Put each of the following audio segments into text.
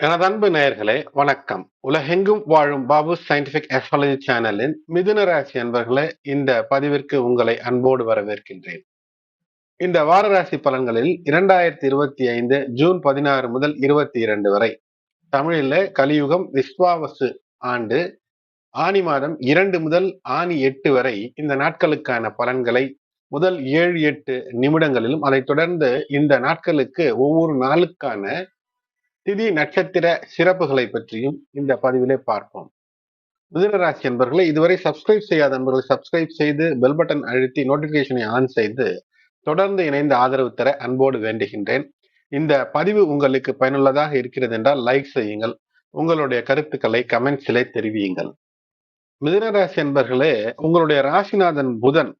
எனது அன்பு நேயர்களே வணக்கம். உலகெங்கும் வாழும் பாபு சயின்டிபிக் அஸ்ட்ராலஜி சேனலின் மிதுன ராசி அன்பர்களே இந்த பதிவிற்கு உங்களை அன்போடு வரவேற்கின்றேன். இந்த வார ராசி பலன்களில் இரண்டாயிரத்தி இருபத்தி ஐந்து ஜூன் பதினாறு முதல் இருபத்தி இரண்டு வரை தமிழில் கலியுகம் விஸ்வாவசு ஆண்டு ஆணி மாதம் இரண்டு முதல் ஆணி எட்டு வரை இந்த நாட்களுக்கான பலன்களை முதல் ஏழு எட்டு நிமிடங்களிலும் அதைத் தொடர்ந்து இந்த நாட்களுக்கு ஒவ்வொரு நாளுக்கான திதி நட்சத்திர சிறப்புகளை பற்றியும் இந்த பதிவிலே பார்ப்போம். மிதுனராசி என்பர்களை இதுவரை சப்ஸ்கிரைப் செய்யாத நண்பர்கள் சப்ஸ்கிரைப் செய்து பெல் பட்டன் அழுத்தி நோட்டிபிகேஷனை ஆன் செய்து தொடர்ந்து இணைந்து ஆதரவு தர அன்போடு வேண்டுகின்றேன். இந்த பதிவு உங்களுக்கு பயனுள்ளதாக இருக்கிறது என்றால் லைக் செய்யுங்கள். உங்களுடைய கருத்துக்களை கமெண்ட்ஸிலே தெரிவியுங்கள். மிதுனராசி என்பர்களே உங்களுடைய ராசிநாதன் புதன்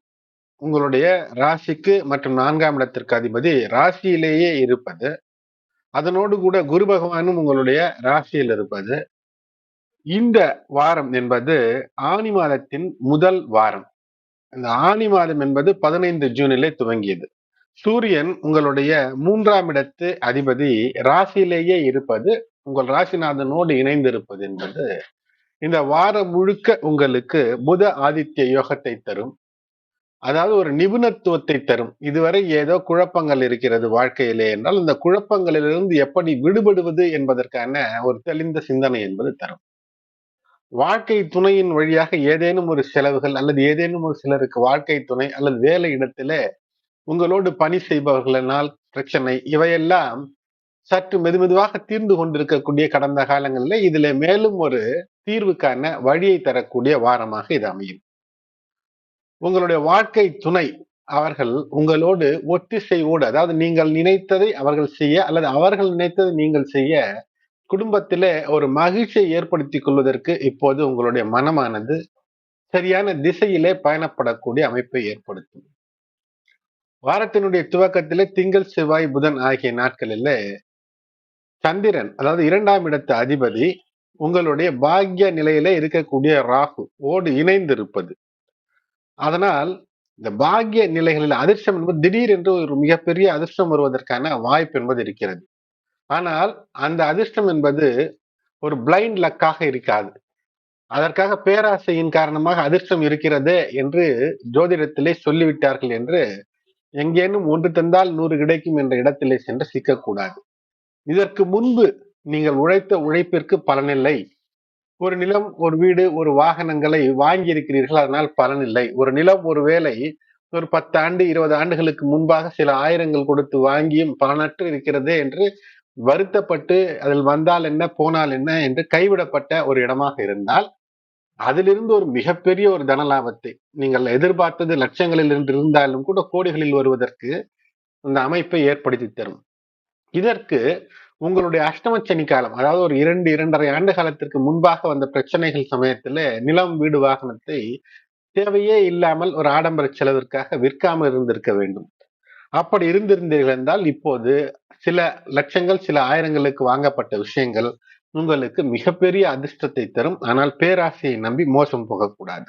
உங்களுடைய ராசிக்கு மற்றும் நான்காம் இடத்திற்கு அதிபதி ராசியிலேயே இருப்பது அதனோடு கூட குரு பகவானும் உங்களுடைய ராசியில் இருப்பது இந்த வாரம் என்பது ஆணி மாதத்தின் முதல் வாரம். இந்த ஆணி மாதம் என்பது பதினைந்து ஜூனிலே துவங்கியது. சூரியன் உங்களுடைய மூன்றாம் இடத்து அதிபதி ராசியிலேயே இருப்பது உங்கள் ராசிநாதனோடு இணைந்திருப்பது என்பது இந்த வாரம் முழுக்க உங்களுக்கு புத ஆதித்ய யோகத்தை தரும். அதாவது ஒரு நிபுணத்துவத்தை தரும். இதுவரை ஏதோ குழப்பங்கள் இருக்கிறது வாழ்க்கையிலே என்றால் இந்த குழப்பங்களிலிருந்து எப்படி விடுபடுவது என்பதற்கான ஒரு தெளிந்த சிந்தனை என்பது தரும். வாழ்க்கை துணையின் வழியாக ஏதேனும் ஒரு செலவுகள் அல்லது ஏதேனும் ஒரு சிலருக்கு வாழ்க்கை துணை அல்லது வேலை இடத்துல உங்களோடு பணி செய்பவர்களினால் பிரச்சனை இவையெல்லாம் சற்று மெதுமெதுவாக தீர்ந்து கொண்டிருக்கக்கூடிய கடந்த காலங்களில் இதுல மேலும் ஒரு தீர்வுக்கான வழியை தரக்கூடிய வாரமாக இது அமையும். உங்களுடைய வாழ்க்கை துணை அவர்கள் உங்களோடு ஒத்திசைவோடு அதாவது நீங்கள் நினைத்ததை அவர்கள் செய்ய அல்லது அவர்கள் நினைத்ததை நீங்கள் செய்ய குடும்பத்திலே ஒரு மகிழ்ச்சியை ஏற்படுத்தி கொள்வதற்கு இப்போது உங்களுடைய மனமானது சரியான திசையிலே பயணப்படக்கூடிய அமைப்பை ஏற்படுத்தும். வாரத்தினுடைய துவக்கத்திலே திங்கள் செவ்வாய் புதன் ஆகிய நாட்களிலே சந்திரன் அதாவது இரண்டாம் இடத்து அதிபதி உங்களுடைய பாக்ய நிலையிலே இருக்கக்கூடிய ராகு ஓடு இணைந்திருப்பது. அதனால் இந்த பாக்கிய நிலைகளில் அதிர்ஷ்டம் என்பது திடீர் என்று ஒரு மிகப்பெரிய அதிர்ஷ்டம் வருவதற்கான வாய்ப்பு என்பது இருக்கிறது. ஆனால் அந்த அதிர்ஷ்டம் என்பது ஒரு பிளைண்ட் லக்காக இருக்காது. அதற்காக பேராசையின் காரணமாக அதிர்ஷ்டம் இருக்கிறது என்று ஜோதிடத்திலே சொல்லிவிட்டார்கள் என்று எங்கேனும் ஒன்று தந்தால் நூறு கிடைக்கும் என்ற இடத்திலே சென்று சிக்கக்கூடாது. இதற்கு முன்பு நீங்கள் உழைத்த உழைப்பிற்கு பலனில்லை ஒரு நிலம் ஒரு வீடு ஒரு வாகனங்களை வாங்கி இருக்கிறீர்கள் அதனால் பலன் இல்லை. ஒரு நிலம் ஒரு வேலை ஒரு பத்து ஆண்டு இருபது ஆண்டுகளுக்கு முன்பாக சில ஆயிரங்கள் கொடுத்து வாங்கியும் பலனற்று இருக்கிறது என்று வருத்தப்பட்டு அதில் வந்தால் என்ன போனால் என்ன என்று கைவிடப்பட்ட ஒரு இடமாக இருந்தால் அதிலிருந்து ஒரு மிகப்பெரிய ஒரு தன லாபத்தை நீங்கள் எதிர்பார்த்தது லட்சங்களில் இருந்து இருந்தாலும் கூட கோடிகளில் வருவதற்கு அந்த அமைப்பை ஏற்படுத்தி தரும். இதற்கு உங்களுடைய அஷ்டமச்சனி காலம் அதாவது ஒரு இரண்டு இரண்டரை ஆண்டு காலத்திற்கு முன்பாக வந்த பிரச்சனைகள் சமயத்துல நிலம் வீடு வாகனத்தை தேவையே இல்லாமல் ஒரு ஆடம்பர செலவிற்காக விற்காமல் இருந்திருக்க வேண்டும். அப்படி இருந்திருந்தீர்கள் என்றால் இப்போது சில லட்சங்கள் சில ஆயிரங்களுக்கு வாங்கப்பட்ட விஷயங்கள் உங்களுக்கு மிகப்பெரிய அதிர்ஷ்டத்தை தரும். ஆனால் பேராசையை நம்பி மோசம் போகக்கூடாது.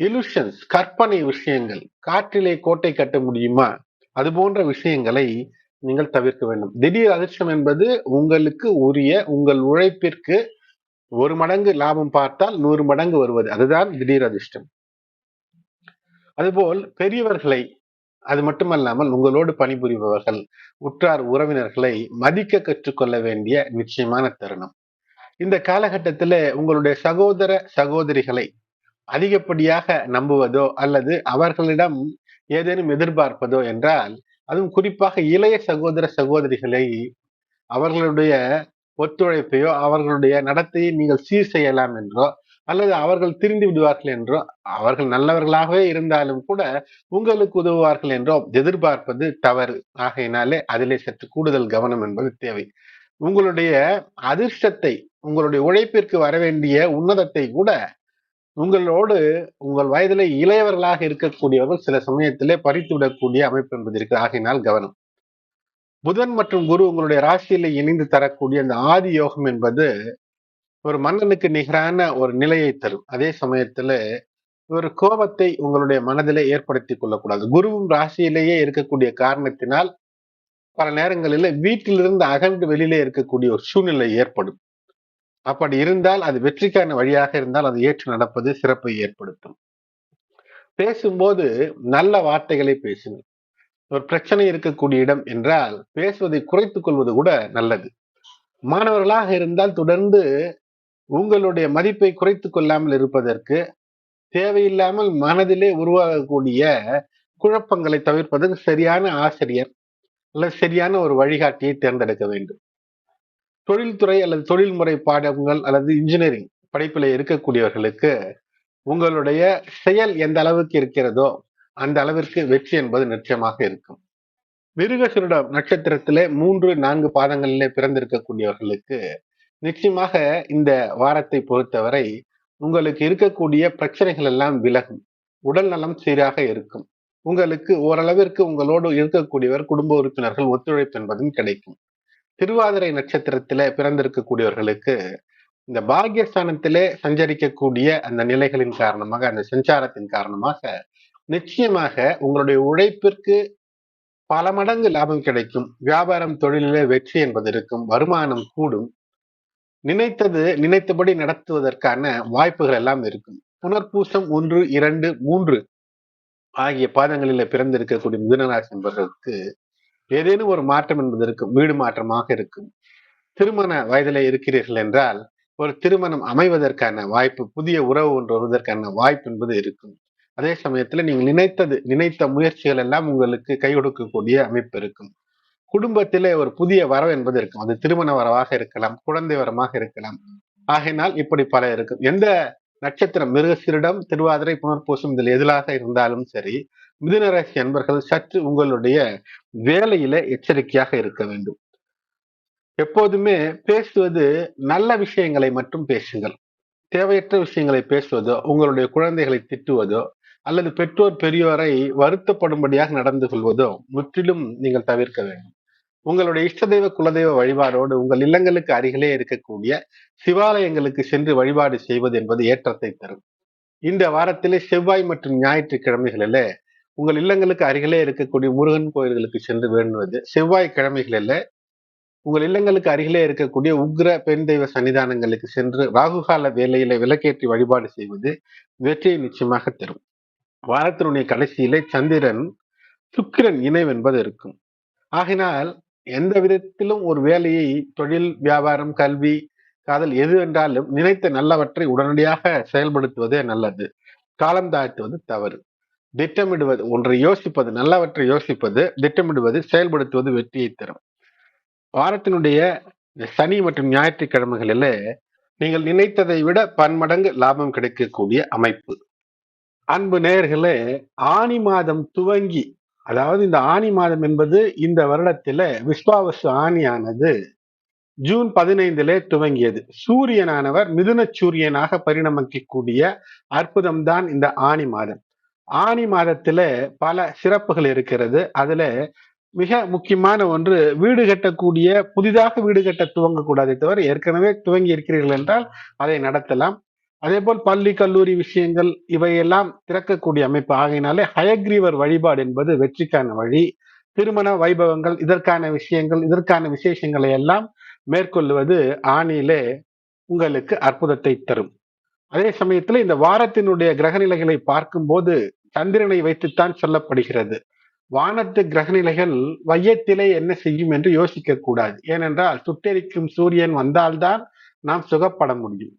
இலுஷன்ஸ் கற்பனை விஷயங்கள் காற்றிலே கோட்டை கட்ட முடியுமா? அது போன்ற விஷயங்களை நீங்கள் தவிர்க்க வேண்டும். திடீர் அதிர்ஷ்டம் என்பது உங்களுக்கு உரிய உங்கள் உழைப்பிற்கு ஒரு மடங்கு லாபம் பார்த்தால் நூறு மடங்கு வருவது. அதுதான் திடீர் அதிர்ஷ்டம். அதுபோல் பெரியவர்களை அது மட்டுமல்லாமல் உங்களோடு பணிபுரிபவர்கள் உற்றார் உறவினர்களை மதிக்க கற்றுக்கொள்ள வேண்டிய நிச்சயமான தருணம். இந்த காலகட்டத்தில் உங்களுடைய சகோதர சகோதரிகளை அதிகப்படியாக நம்புவதோ அல்லது அவர்களிடம் ஏதேனும் எதிர்பார்ப்பதோ என்றால் அதுவும் குறிப்பாக இளைய சகோதர சகோதரிகளை அவர்களுடைய ஒத்துழைப்பையோ அவர்களுடைய நடத்தையை நீங்கள் சீர் செய்யலாம் என்றோ அல்லது அவர்கள் திரிந்து விடுவார்கள் என்றோ அவர்கள் நல்லவர்களாகவே இருந்தாலும் கூட உங்களுக்கு உதவுவார்கள் என்றோ எதிர்பார்ப்பது தவறு. ஆகையினாலே அதிலே சற்று கூடுதல் கவனம் என்பது தேவை. உங்களுடைய அதிர்ஷ்டத்தை உங்களுடைய உழைப்பிற்கு வர வேண்டிய உன்னதத்தை கூட உங்களோடு உங்கள் வயதிலே இளையவர்களாக இருக்கக்கூடியவர்கள் சில சமயத்திலே பறித்து விடக்கூடிய அமைப்பு என்பது இருக்கு. ஆகையினால் கவனம். புதன் மற்றும் குரு உங்களுடைய ராசியில இணைந்து தரக்கூடிய அந்த ஆதி யோகம் என்பது ஒரு மன்னனுக்கு நிகரான ஒரு நிலையை தரும். அதே சமயத்துல ஒரு கோபத்தை உங்களுடைய மனதிலே ஏற்படுத்தி கொள்ளக்கூடாது. குருவும் ராசியிலேயே இருக்கக்கூடிய காரணத்தினால் பல நேரங்களில் வீட்டிலிருந்து அகன்று வெளியிலே இருக்கக்கூடிய ஒரு சூழ்நிலை ஏற்படும். அப்படி இருந்தால் அது வெற்றிக்கான வழியாக இருந்தால் அது ஏற்று நடப்பது சிறப்பை ஏற்படுத்தும். பேசும்போது நல்ல வார்த்தைகளை பேசுங்கள். ஒரு பிரச்சனை இருக்கக்கூடிய இடம் என்றால் பேசுவதை குறைத்துக் கொள்வது கூட நல்லது. மாணவர்களாக இருந்தால் தொடர்ந்து உங்களுடைய மதிப்பை குறைத்துக் கொள்ளாமல் இருப்பதற்கு தேவையில்லாமல் மனதிலே உருவாகக்கூடிய குழப்பங்களை தவிர்ப்பதற்கு சரியான ஆசிரியர் அல்லது சரியான ஒரு வழிகாட்டியை தேர்ந்தெடுக்க வேண்டும். தொழில்துறை அல்லது தொழில்முறை பாடங்கள் அல்லது இன்ஜினியரிங் படிப்பில் இருக்கக்கூடியவர்களுக்கு உங்களுடைய செயல் எந்த அளவுக்கு இருக்கிறதோ அந்த அளவிற்கு வெற்றி என்பது நிச்சயமாக இருக்கும். மிருகசுருட நட்சத்திரத்திலே மூன்று நான்கு பாதங்களிலே பிறந்திருக்கக்கூடியவர்களுக்கு நிச்சயமாக இந்த வாரத்தை பொறுத்தவரை உங்களுக்கு இருக்கக்கூடிய பிரச்சனைகள் எல்லாம் விலகும். உடல் நலம் சீராக இருக்கும். உங்களுக்கு ஓரளவிற்கு உங்களோடு இருக்கக்கூடியவர் குடும்ப உறுப்பினர்கள் ஒத்துழைப்பு என்பதும் கிடைக்கும். திருவாதிரை நட்சத்திரத்திலே பிறந்திருக்கக்கூடியவர்களுக்கு இந்த பாகியஸ்தானத்திலே சஞ்சரிக்கக்கூடிய அந்த நிலைகளின் காரணமாக அந்த சஞ்சாரத்தின் காரணமாக நிச்சயமாக உங்களுடைய உழைப்பிற்கு பல மடங்கு லாபம் கிடைக்கும். வியாபாரம் தொழிலிலே வெற்றி என்பது இருக்கும். வருமானம் கூடும். நினைத்தது நினைத்தபடி நடத்துவதற்கான வாய்ப்புகள் எல்லாம் இருக்கும். புனர்பூசம் ஒன்று இரண்டு மூன்று ஆகிய பாதங்களில் பிறந்திருக்கக்கூடிய மிதுனராசி என்பவர்களுக்கு ஏதேனும் ஒரு மாற்றம் என்பது இருக்கும். வீடு மாற்றமாக இருக்கும். திருமண வயதில் இருக்கிறீர்கள் என்றால் ஒரு திருமணம் அமைவதற்கான வாய்ப்பு புதிய உறவு ஒன்று வருவதற்கான வாய்ப்பு என்பது இருக்கும். அதே சமயத்துல நீங்கள் நினைத்தது நினைத்த முயற்சிகள் எல்லாம் உங்களுக்கு கை கொடுக்கக்கூடிய அமைப்பு இருக்கும். குடும்பத்திலே ஒரு புதிய வரவு என்பது இருக்கும். அது திருமண வரவாக இருக்கலாம் குழந்தை வரமாக இருக்கலாம். ஆகையினால் இப்படி பல இருக்கும். எந்த நட்சத்திரம் மிருகசிரிடம் திருவாதிரை புனர்பூசம் இதில் எதிராக இருந்தாலும் சரி மிதுனராசி அன்பர்கள் சற்று உங்களுடைய வேலையில எச்சரிக்கையாக இருக்க வேண்டும். எப்போதுமே பேசுவது நல்ல விஷயங்களை மட்டும் பேசுங்கள். தேவையற்ற விஷயங்களை பேசுவதோ உங்களுடைய குழந்தைகளை திட்டுவதோ அல்லது பெற்றோர் பெரியோரை வருத்தப்படும்படியாக நடந்து கொள்வதோ முற்றிலும் நீங்கள் தவிர்க்க வேண்டும். உங்களுடைய இஷ்ட தெய்வ குலதெய்வ வழிபாடோடு உங்கள் இல்லங்களுக்கு அருகிலே இருக்கக்கூடிய சிவாலயங்களுக்கு சென்று வழிபாடு செய்வது என்பது ஏற்றத்தை தரும். இந்த வாரத்திலே செவ்வாய் மற்றும் ஞாயிற்றுக்கிழமைகளில உங்கள் இல்லங்களுக்கு அருகிலே இருக்கக்கூடிய முருகன் கோயில்களுக்கு சென்று வேண்டுவது செவ்வாய் கிழமைகளில் உங்கள் இல்லங்களுக்கு அருகிலே இருக்கக்கூடிய உக்ர பெண் தெய்வ சன்னிதானங்களுக்கு சென்று ராகுகால வேலையில விளக்கேற்றி வழிபாடு செய்வது வெற்றியை நிச்சயமாக தரும். வாரத்தினுடைய கடைசியிலே சந்திரன் சுக்கிரன் இணைவு என்பது இருக்கும். ஆகினால் எந்த விதத்திலும் ஒரு வேலையை தொழில் வியாபாரம் கல்வி காதல் எது என்றாலும் நினைத்த நல்லவற்றை உடனடியாக செயல்படுத்துவதே நல்லது. காலம் தாழ்த்துவது தவறு. திட்டமிடுவது ஒன்றை யோசிப்பது நல்லவற்றை யோசிப்பது திட்டமிடுவது செயல்படுத்துவது வெற்றியை தரும். வாரத்தினுடைய சனி மற்றும் ஞாயிற்றுக்கிழமைகளில நீங்கள் நினைத்ததை விட பன்மடங்கு லாபம் கிடைக்கக்கூடிய அமைப்பு. அன்பு நேர்களே ஆணி மாதம் துவங்கி அதாவது இந்த ஆணி மாதம் என்பது இந்த வருடத்தில விஸ்வாவசு ஆணியானது ஜூன் பதினைந்திலே துவங்கியது. சூரியனானவர் மிதுன சூரியனாக பரிணமிக்கக்கூடிய அற்புதம் தான் இந்த ஆணி மாதம். ஆணி மாதத்துல பல சிறப்புகள் இருக்கிறது. அதுல மிக முக்கியமான ஒன்று வீடு கட்டக்கூடிய புதிதாக வீடு கட்ட துவங்கக்கூடாதே தவிர ஏற்கனவே துவங்கி இருக்கிறீர்கள் என்றால் அதை நடத்தலாம். அதே போல் பள்ளி கல்லூரி விஷயங்கள் இவையெல்லாம் திறக்கக்கூடிய அமைப்பு. ஆகையினாலே ஹயக்ரீவர் வழிபாடு என்பது வெற்றிக்கான வழி. திருமண வைபவங்கள் இதற்கான விஷயங்கள் இதற்கான விசேஷங்களை எல்லாம் மேற்கொள்வது ஆணியிலே உங்களுக்கு அற்புதத்தை தரும். அதே சமயத்தில் இந்த வாரத்தினுடைய கிரகநிலைகளை பார்க்கும்போது சந்திரனை வைத்துத்தான் சொல்லப்படுகிறது. வானத்து கிரகநிலைகள் வையத்திலே என்ன செய்யும் என்று யோசிக்க கூடாது. ஏனென்றால் சுட்டெரிக்கும் சூரியன் வந்தால்தான் நாம் சுகப்பட முடியும்.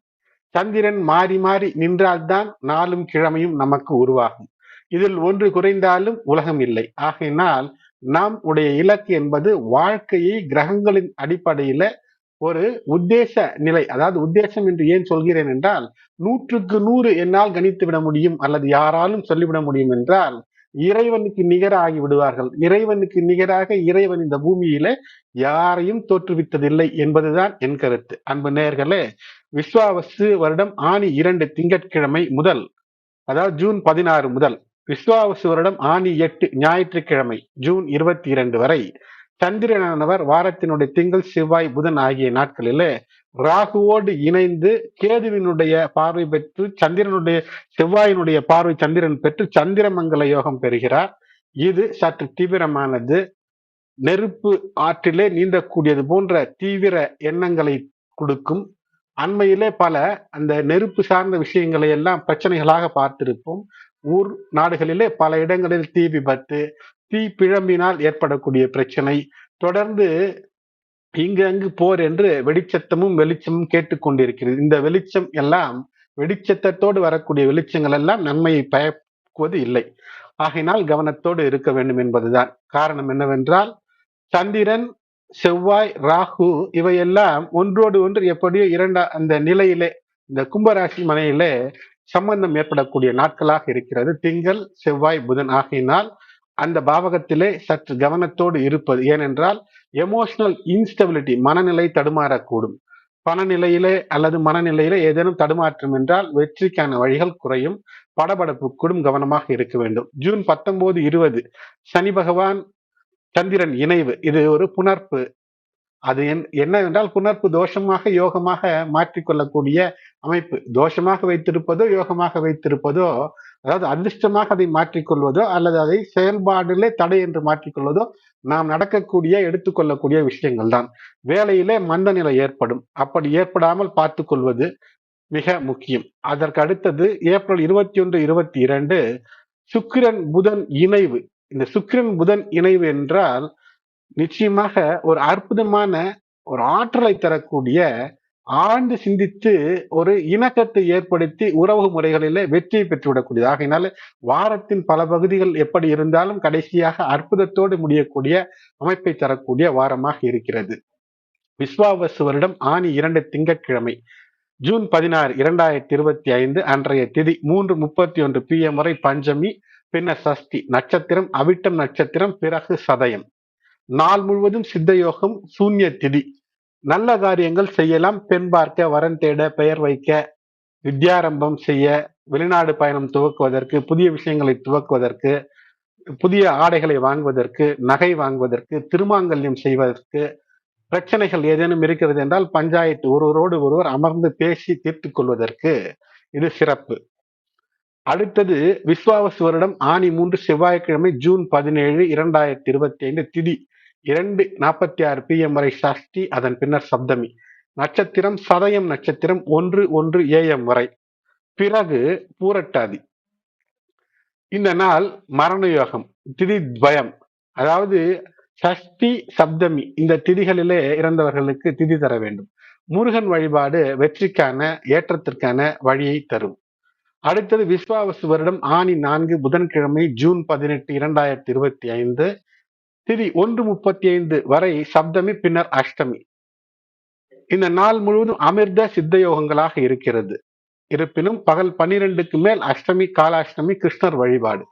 சந்திரன் மாறி மாறி நின்றால்தான் நாளும் கிழமையும் நமக்கு உருவாகும். இதில் ஒன்று குறைந்தாலும் உலகம் இல்லை. ஆகையினால் நாம் உடைய இலக்கு என்பது வாழ்க்கையை கிரகங்களின் அடிப்படையில ஒரு உத்தேச நிலை அதாவது உத்தேசம் என்று ஏன் சொல்கிறேன் என்றால் நூற்றுக்கு நூறு என்னால் கணித்து விட முடியும் அல்லது யாராலும் சொல்லிவிட முடியும் என்றால் இறைவனுக்கு நிகராகி விடுவார்கள். இறைவனுக்கு நிகராக இறைவன் இந்த பூமியில யாரையும் தோற்றுவித்ததில்லை என்பதுதான் என் கருத்து. அன்பு நேர்களே விஸ்வாவசு வருடம் ஆணி இரண்டு திங்கட்கிழமை முதல் அதாவது ஜூன் பதினாறு முதல் விஸ்வாவசு வருடம் ஆணி எட்டு ஞாயிற்றுக்கிழமை ஜூன் இருபத்தி இரண்டு வரை சந்திரனானவர் வாரத்தினுடைய திங்கள் செவ்வாய் புதன் ஆகிய நாட்களிலே ராகுவோடு இணைந்து கேதுவினுடைய பார்வை பெற்று சந்திரனுடைய செவ்வாயினுடைய பார்வை சந்திரன் பெற்று சந்திரமங்கல யோகம் பெறுகிறார். இது சற்று தீவிரமானது. நெருப்பு ஆற்றிலே நீந்தக்கூடியது போன்ற தீவிர எண்ணங்களை கொடுக்கும். அண்மையிலே பல அந்த நெருப்பு சார்ந்த விஷயங்களை எல்லாம் பிரச்சனைகளாக பார்த்திருப்போம். ஊர் நாடுகளிலே பல இடங்களில் தீ விபத்து தீ பிழம்பினால் ஏற்படக்கூடிய பிரச்சனை. தொடர்ந்து இங்கு அங்கு போர் என்று வெடிச்சத்தமும் வெளிச்சமும் கேட்டுக்கொண்டிருக்கிறது இந்த வெளிச்சம் எல்லாம் வெடிச்சத்தோடு வரக்கூடிய வெளிச்சங்கள் எல்லாம் நன்மையை பயக்குவது இல்லை. ஆகையினால் கவனத்தோடு இருக்க வேண்டும் என்பதுதான். காரணம் என்னவென்றால் சந்திரன் செவ்வாய் ராகு இவையெல்லாம் ஒன்றோடு ஒன்று எப்படியோ இரண்டா அந்த நிலையிலே இந்த கும்பராசி மனையிலே சம்பந்தம் ஏற்படக்கூடிய நாட்களாக இருக்கிறது. திங்கள் செவ்வாய் புதன். ஆகையினால் அந்த பாவகத்திலே சற்று கவனத்தோடு இருப்பது. ஏனென்றால் எமோஷனல் இன்ஸ்டபிலிட்டி மனநிலை தடுமாறக்கூடும். பணநிலையிலே அல்லது மனநிலையிலே ஏதேனும் தடுமாற்றம் என்றால் வெற்றிக்கான வழிகள் குறையும். படபடப்புக்கூடும் கவனமாக இருக்க வேண்டும். ஜூன் பத்தொன்பது இருபது. சனி பகவான் சந்திரன் இணைவு. இது ஒரு புணர்ப்பு. அது என்னவென்றால் புணர்ப்பு தோஷமாக யோகமாக மாற்றிக்கொள்ளக்கூடிய அமைப்பு. தோஷமாக வைத்திருப்பதோ யோகமாக வைத்திருப்பதோ அதாவது அதிர்ஷ்டமாக அதை மாற்றிக்கொள்வதோ அல்லது அதை செயல்பாடிலே தடை என்று மாற்றிக்கொள்வதோ நாம் நடக்கக்கூடிய எடுத்துக்கொள்ளக்கூடிய விஷயங்கள் தான் வேலையிலே மந்த நிலை ஏற்படும். அப்படி ஏற்படாமல் பார்த்து கொள்வது மிக முக்கியம். அதற்கு அடுத்தது ஏப்ரல் இருபத்தி ஒன்று இருபத்தி இரண்டு சுக்கிரன் புதன் இணைவு. இந்த சுக்கிரன் புதன் இணைவு என்றால் நிச்சயமாக ஒரு அற்புதமான ஒரு ஆற்றலை தரக்கூடிய ஆழ்ந்து சிந்தித்து ஒரு இணக்கத்தை ஏற்படுத்தி உறவு முறைகளிலே வெற்றியை பெற்றுவிடக்கூடியது. ஆகையினால வாரத்தின் பல பகுதிகள் எப்படி இருந்தாலும் கடைசியாக அற்புதத்தோடு முடியக்கூடிய அமைப்பை தரக்கூடிய வாரமாக இருக்கிறது. விஸ்வாவசு வருடம் ஆணி இரண்டு திங்கட்கிழமை ஜூன் பதினாறு இரண்டாயிரத்தி இருபத்தி ஐந்து அன்றைய திதி மூன்று முப்பத்தி ஒன்று பி எம் வரை பஞ்சமி பின்னர் சஷ்டி நட்சத்திரம் அவிட்டம் நட்சத்திரம் பிறகு சதயம். நாள் முழுவதும் சித்த யோகம் சூன்ய திதி. நல்ல காரியங்கள் செய்யலாம். பெண் பார்க்க வரன் தேட பெயர் வைக்க வித்யாரம்பம் செய்ய வெளிநாடு பயணம் துவக்குவதற்கு புதிய விஷயங்களை துவக்குவதற்கு புதிய ஆடைகளை வாங்குவதற்கு நகை வாங்குவதற்கு திருமாங்கல்யம் செய்வதற்கு பிரச்சனைகள் ஏதேனும் இருக்கிறது என்றால் பஞ்சாயத்து ஒருவரோடு ஒருவர் அமர்ந்து பேசி தீர்த்து கொள்வதற்கு இது சிறப்பு. அடுத்தது விஸ்வாவசு வருடம் ஆணி மூன்று செவ்வாய்க்கிழமை ஜூன் பதினேழு இரண்டாயிரத்தி இருபத்தி ஐந்து திதி. இரண்டு நாற்பத்தி ஆறு பிஎம் வரை சஷ்டி அதன் பின்னர் சப்தமி. நட்சத்திரம் சதயம் நட்சத்திரம் ஒன்று ஒன்று ஏஎம் வரை. பிறகு பூரட்டாதி. இந்த நாள் மரண யோகம் திதி துவயம். அதாவது சஷ்டி சப்தமி இந்த திதிகளிலே இறந்தவர்களுக்கு திதி தர வேண்டும். முருகன் வழிபாடு வெற்றிக்கான ஏற்றத்திற்கான வழியை தரும். அடுத்தது விஸ்வாவசு வருடம் ஆணி நான்கு புதன்கிழமை ஜூன் பதினெட்டு இரண்டாயிரத்தி இருபத்தி ஐந்து. திதி ஒன்று முப்பத்தி ஐந்து வரை சப்தமி பின்னர் அஷ்டமி. இந்த நாள் முழுவதும் அமிர்த சித்த யோகங்களாக இருக்கிறது. இருப்பினும் பகல் பன்னிரெண்டுக்கு மேல் அஷ்டமி காலாஷ்டமி கிருஷ்ணர் வழிபாடு.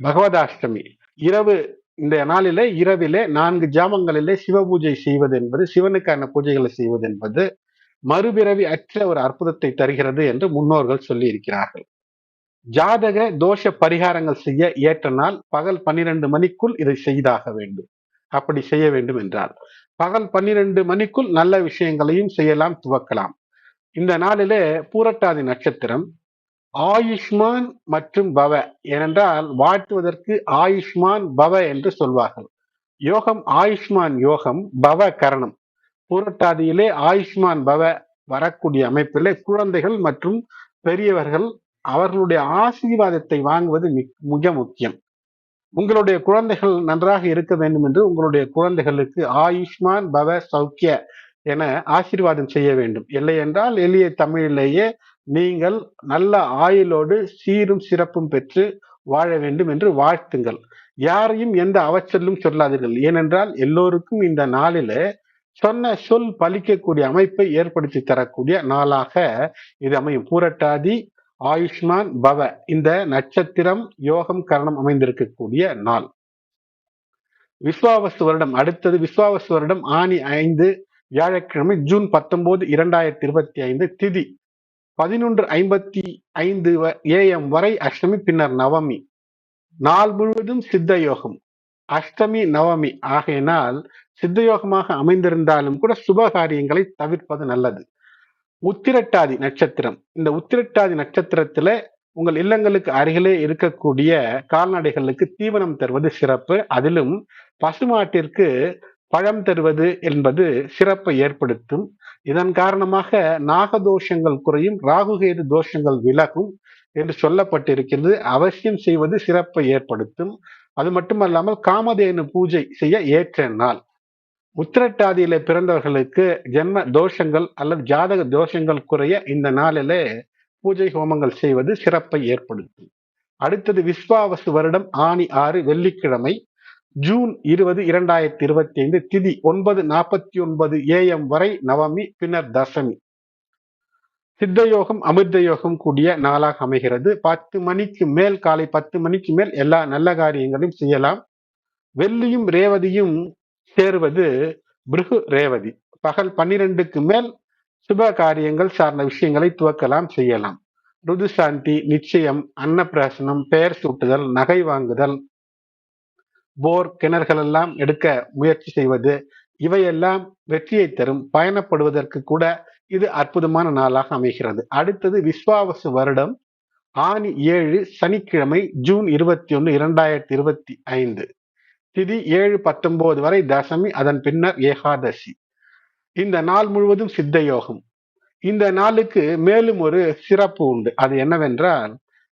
பகவதாஷ்டமி. இரவு இந்த நாளிலே இரவிலே நான்கு ஜாமங்களிலே சிவ பூஜை செய்வது என்பது சிவனுக்கான பூஜைகளை செய்வது என்பது மறுபிறவி அற்ற ஒரு அற்புதத்தை தருகிறது என்று முன்னோர்கள் சொல்லி இருக்கிறார்கள் ஜாதக தோஷ பரிகாரங்கள் செய்ய ஏற்ற நாள் பகல் பன்னிரண்டு மணிக்குள் இதை செய்தாக வேண்டும். அப்படி செய்ய வேண்டும் என்றால் பகல் பன்னிரண்டு மணிக்குள் நல்ல விஷயங்களையும் செய்யலாம் துவக்கலாம். இந்த நாளிலே பூரட்டாதி நட்சத்திரம் ஆயுஷ்மான் மற்றும் பவ ஏனென்றால் வாழ்த்துவதற்கு ஆயுஷ்மான் பவ என்று சொல்வார்கள். யோகம் ஆயுஷ்மான் யோகம் பவ கரணம். பூரட்டாதியிலே ஆயுஷ்மான் பவ வரக்கூடிய அமைப்பிலே குழந்தைகள் மற்றும் பெரியவர்கள் அவர்களுடைய ஆசீர்வாதத்தை வாங்குவது மிக முக்கியம். உங்களுடைய குழந்தைகள் நன்றாக இருக்க வேண்டும் என்று உங்களுடைய குழந்தைகளுக்கு ஆயுஷ்மான் பவ சௌக்கிய என ஆசீர்வாதம் செய்ய வேண்டும். இல்லை என்றால் எளிய தமிழிலேயே நீங்கள் நல்ல ஆயுளோடு சீரும் சிறப்பும் பெற்று வாழ வேண்டும் என்று வாழ்த்துங்கள். யாரையும் எந்த அவச்சலும் சொல்லாதீர்கள். ஏனென்றால் எல்லோருக்கும் இந்த நாளில சொன்ன சொல் பலிக்கக்கூடிய அமைப்பை ஏற்படுத்தி தரக்கூடிய நாளாக இது அமையும். பூரட்டாதி ஆயுஷ்மான் பவ இந்த நட்சத்திரம் யோகம் கரணம் அமைந்திருக்கக்கூடிய நாள். விஸ்வாவசு வருடம் அடுத்தது விஸ்வாவசு வருடம் ஆணி ஐந்து வியாழக்கிழமை ஜூன் பத்தொன்பது இரண்டாயிரத்தி இருபத்தி ஐந்து திதி பதினொன்று ஐம்பத்தி ஐந்து ஏஎம் வரை அஷ்டமி பின்னர் நவமி. நாள் முழுவதும் சித்த யோகம். அஷ்டமி நவமி ஆகையினால் சித்த யோகமாக அமைந்திருந்தாலும் கூட சுப காரியங்களை தவிர்ப்பது நல்லது. உத்திரட்டாதி நட்சத்திரம். இந்த உத்திரட்டாதி நட்சத்திரத்துல உங்கள் இல்லங்களுக்கு அருகிலே இருக்கக்கூடிய கால்நடைகளுக்கு தீவனம் தருவது சிறப்பு. அதிலும் பசுமாட்டிற்கு பழம் தருவது என்பது சிறப்பை ஏற்படுத்தும். இதன் காரணமாக நாகதோஷங்கள் குறையும் ராகுகேது தோஷங்கள் விலகும் என்று சொல்லப்பட்டிருக்கிறது. அவசியம் செய்வது சிறப்பை ஏற்படுத்தும். அது மட்டுமல்லாமல் காமதேனு பூஜை செய்ய ஏற்ற நாள். உத்திரட்டாதியில பிறந்தவர்களுக்கு ஜென்ம தோஷங்கள் அல்லது ஜாதக தோஷங்கள் குறைய இந்த நாளிலே பூஜை ஹோமங்கள் செய்வது சிறப்பை ஏற்படுத்தும். அடுத்தது விஸ்வாவசு வருடம் ஆணி ஆறு வெள்ளிக்கிழமை ஜூன் இருபது இரண்டாயிரத்தி இருபத்தி ஐந்து திதி ஒன்பது நாற்பத்தி ஒன்பது ஏஎம் வரை நவமி பின்னர் தசமி. சித்தயோகம் அமிர்த யோகம் கூடிய நாளாக அமைகிறது. பத்து மணிக்கு மேல் காலை பத்து மணிக்கு மேல் எல்லா நல்ல காரியங்களையும் செய்யலாம். வெள்ளியும் ரேவதியும் சேருவது பிருகு ரேவதி. பகல் பன்னிரெண்டுக்கு மேல் சுப காரியங்கள் சார்ந்த விஷயங்களை துவக்கலாம் செய்யலாம். ருது சாந்தி நிச்சயம் அன்னப்பிராசனம் பெயர் சூட்டுதல் நகை வாங்குதல் போர் கிணறுகள் எல்லாம் எடுக்க முயற்சி செய்வது இவையெல்லாம் வெற்றியை தரும். பயணப்படுவதற்கு கூட இது அற்புதமான நாளாக அமைகிறது. அடுத்தது விஸ்வாவசு வருடம் ஆணி ஏழு சனிக்கிழமை ஜூன் இருபத்தி ஒன்று இரண்டாயிரத்தி இருபத்தி ஐந்து. திதி ஏழு பத்தொன்பது வரை தசமி அதன் பின்னர் ஏகாதசி. இந்த நாள் முழுவதும் சித்த யோகம் இந்த நாளுக்கு மேலும் ஒரு சிறப்பு உண்டு. அது என்னவென்றால்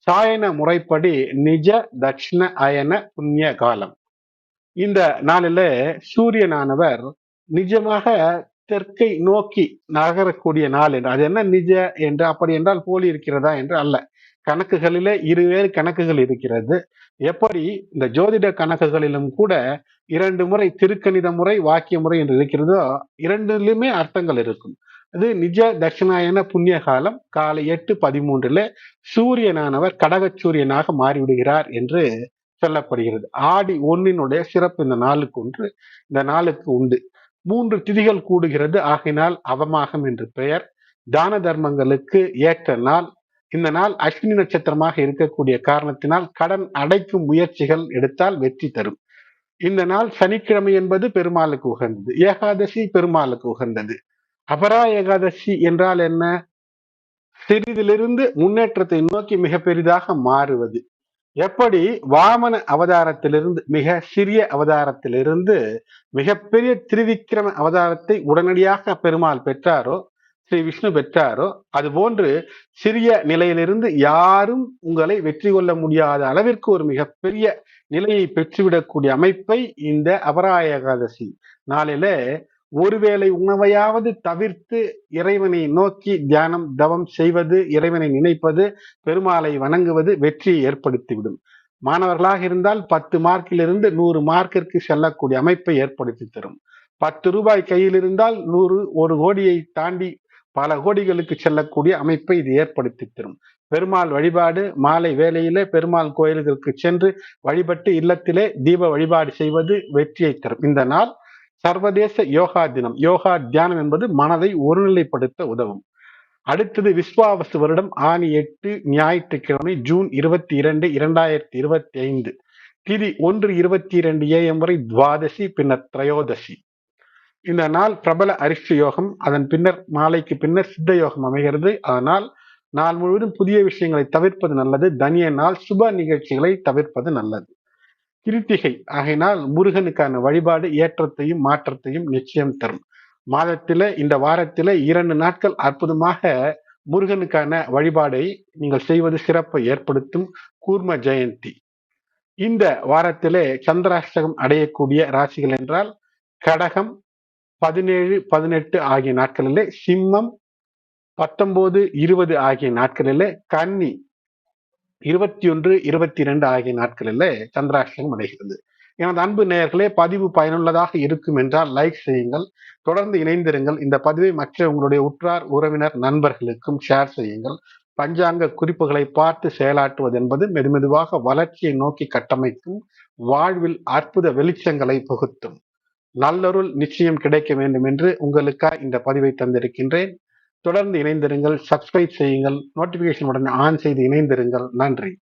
சாயன முறைப்படி நிஜ தட்சிண அயன புண்ணிய காலம். இந்த நாளில சூரியனானவர் நிஜமாக தெற்கை நோக்கி நகரக்கூடிய நாள். என்று அது என்ன நிஜ என்று அப்படி என்றால் போலி இருக்கிறதா என்று அல்ல. கணக்குகளிலே இருவேறு கணக்குகள் இருக்கிறது. எப்படி? இந்த ஜோதிட கணக்குகளிலும் கூட இரண்டு முறை திருக்கணித முறை வாக்கிய முறை என்று இருக்கிறதோ இரண்டிலுமே அர்த்தங்கள் இருக்கும். அது நிஜ தட்சிணாயன புண்ணிய காலம் காலை எட்டு பதிமூன்றுல சூரியனானவர் கடக சூரியனாக மாறிவிடுகிறார் என்று சொல்லப்படுகிறது. ஆடி ஒன்னினுடைய சிறப்பு இந்த நாளுக்கு ஒன்று இந்த நாளுக்கு உண்டு. மூன்று திதிகள் கூடுகிறது. ஆகினால் அவமாகம் என்று பெயர். தான தர்மங்களுக்கு ஏற்ற நாள் இந்த நாள் அஸ்வினி நட்சத்திரமாக இருக்கக்கூடிய காரணத்தினால் கடன் அடைக்கும் முயற்சிகள் எடுத்தால் வெற்றி தரும். இந்த நாள் சனிக்கிழமை என்பது பெருமாளுக்கு உகந்தது. ஏகாதசி பெருமாளுக்கு உகந்தது. அபரா ஏகாதசி என்றால் என்ன? சிறிதிலிருந்து முன்னேற்றத்தை நோக்கி மிக பெரிதாக மாறுவது. எப்படி? வாமன அவதாரத்திலிருந்து மிக சிறிய அவதாரத்திலிருந்து மிகப்பெரிய திருவிக்கிரம அவதாரத்தை உடனடியாக பெருமாள் பெற்றாரோ ஸ்ரீ விஷ்ணு பெற்றாரோ அது போன்று சிறிய நிலையிலிருந்து யாரும் உங்களை வெற்றி கொள்ள முடியாத அளவிற்கு ஒரு மிகப்பெரிய நிலையை பெற்றுவிடக்கூடிய அமைப்பை இந்த அபராய ஏகாதசி நாளில ஒருவேளை உணவையாவது தவிர்த்து இறைவனை நோக்கி தியானம் தவம் செய்வது இறைவனை நினைப்பது பெருமாளை வணங்குவது வெற்றியை ஏற்படுத்திவிடும். மாணவர்களாக இருந்தால் பத்து மார்க்கிலிருந்து நூறு மார்க்கிற்கு செல்லக்கூடிய அமைப்பை ஏற்படுத்தி தரும். பத்து ரூபாய் கையில் இருந்தால் நூறு ஒரு கோடியை தாண்டி பல கோடிகளுக்கு செல்லக்கூடிய அமைப்பை இது ஏற்படுத்தி தரும். பெருமாள் வழிபாடு மாலை வேலையிலே பெருமாள் கோயில்களுக்கு சென்று வழிபட்டு இல்லத்திலே தீப வழிபாடு செய்வது வெற்றியை தரும். இந்த நாள் சர்வதேச யோகா தினம். யோகா தியானம் என்பது மனதை ஒருநிலைப்படுத்த உதவும். அடுத்தது விஸ்வாவசு வருடம் ஆணி எட்டு ஞாயிற்றுக்கிழமை ஜூன் இருபத்தி இரண்டு இரண்டாயிரத்தி இருபத்தி ஐந்து திதி ஒன்று இருபத்தி இரண்டு ஏஎம் வரை துவாதசி பின்னர் திரையோதசி. இந்த நாள் பிரபல அரிஷ்ட யோகம் அதன் பின்னர் மாலைக்கு பின்னர் சித்த யோகம் அமைகிறது. அதனால் நாள் முழுவதும் புதிய விஷயங்களை தவிர்ப்பது நல்லது. தனிய நாள் சுப நிகழ்ச்சிகளை தவிர்ப்பது நல்லது. கிருத்திகை ஆகையினால் முருகனுக்கான வழிபாடு ஏற்றத்தையும் மாற்றத்தையும் நிச்சயம் தரும். மாதத்தில இந்த வாரத்தில இரண்டு நாட்கள் அற்புதமாக முருகனுக்கான வழிபாடை நீங்கள் செய்வது சிறப்பை ஏற்படுத்தும். கூர்ம ஜெயந்தி. இந்த வாரத்திலே சந்திராஷ்டகம் அடையக்கூடிய ராசிகள் என்றால் கடகம் பதினேழு பதினெட்டு ஆகிய நாட்களிலே சிம்மம் பத்தொன்பது இருபது ஆகிய நாட்களிலே கன்னி இருபத்தி ஒன்று இருபத்தி இரண்டு ஆகிய நாட்களிலே சந்திராஷ்டகம் அடைகிறது. எனது அன்பு நேயர்களே பதிவு பயனுள்ளதாக இருக்கும் என்றால் லைக் செய்யுங்கள். தொடர்ந்து இணைந்திருங்கள். இந்த பதிவை மற்ற உங்களுடைய உற்றார் உறவினர் நண்பர்களுக்கும் ஷேர் செய்யுங்கள். பஞ்சாங்க குறிப்புகளை பார்த்து செயலாற்றுவது என்பது மெதுமெதுவாக வளர்ச்சியை நோக்கி கட்டமைக்கும் வாழ்வில் அற்புத வெளிச்சங்களை புகுத்தும். நல்லொருள் நிச்சயம் கிடைக்க வேண்டும் என்று உங்களுக்காக இந்த பதிவை தந்திருக்கின்றேன். தொடர்ந்து இணைந்திருங்கள் சப்ஸ்கிரைப் செய்யுங்கள் நோட்டிபிகேஷன் உடனே ஆன் செய்து இணைந்திருங்கள். நன்றி.